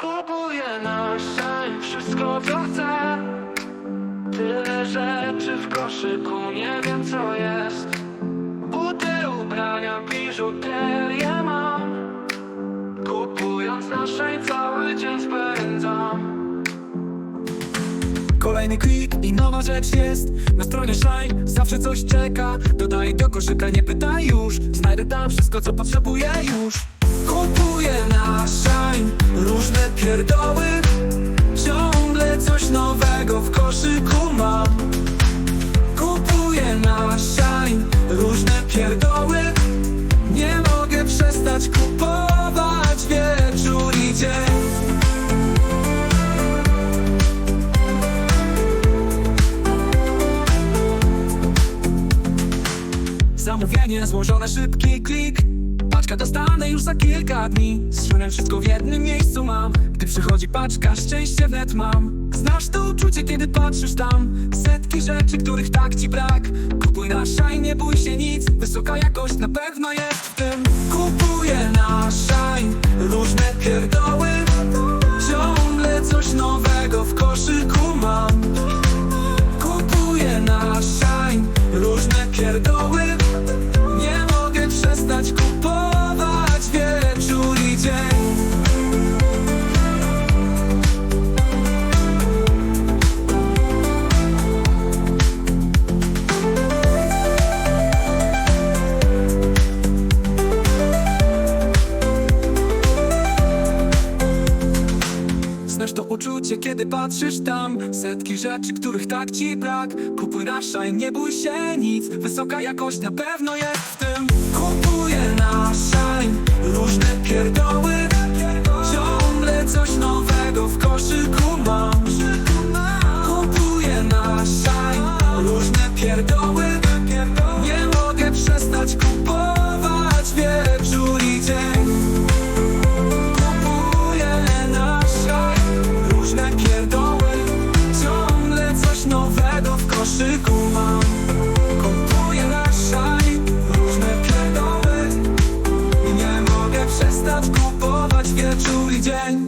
Kupuję na szczęść wszystko co chcę. Tyle rzeczy w koszyku, nie wiem co jest. Buty, ubrania, biżuterię mam. Kupując na szczęść cały dzień spędzam. Kolejny klik i nowa rzecz jest. Na stronie Shine zawsze coś czeka. Dodaj do koszyka, nie pytaj już. Znajdę tam wszystko co potrzebuję już Kupuję na Shine Różne pierdoły Ciągle coś nowego w koszyku mam. Kupuję na Shine Różne pierdoły Nie mogę przestać kupować. Wieczór i dzień. Zamówienie złożone, szybki klik Paczka dostanę już za kilka dni. Zrzucę wszystko w jednym miejscu mam. Gdy przychodzi paczka, szczęście wnet mam. Znasz to uczucie, kiedy patrzysz tam. Setki rzeczy, których tak ci brak. Kupuj na Shine, nie bój się nic. Wysoka jakość na pewno jest w tym Znasz to uczucie, kiedy patrzysz tam. Setki rzeczy, których tak ci brak. Kupuj na Shine, nie bój się nic. Wysoka jakość na pewno jest w tym. Kupuję na Shine Różne pierdoły. Ciągle coś nowego w koszyku mam. Kupuję na Shine Różne pierdoły. Nie mogę przestać kupować przykumam Kupuję na szaj różne pierdoły Nie mogę przestać kupować wieczór i dzień.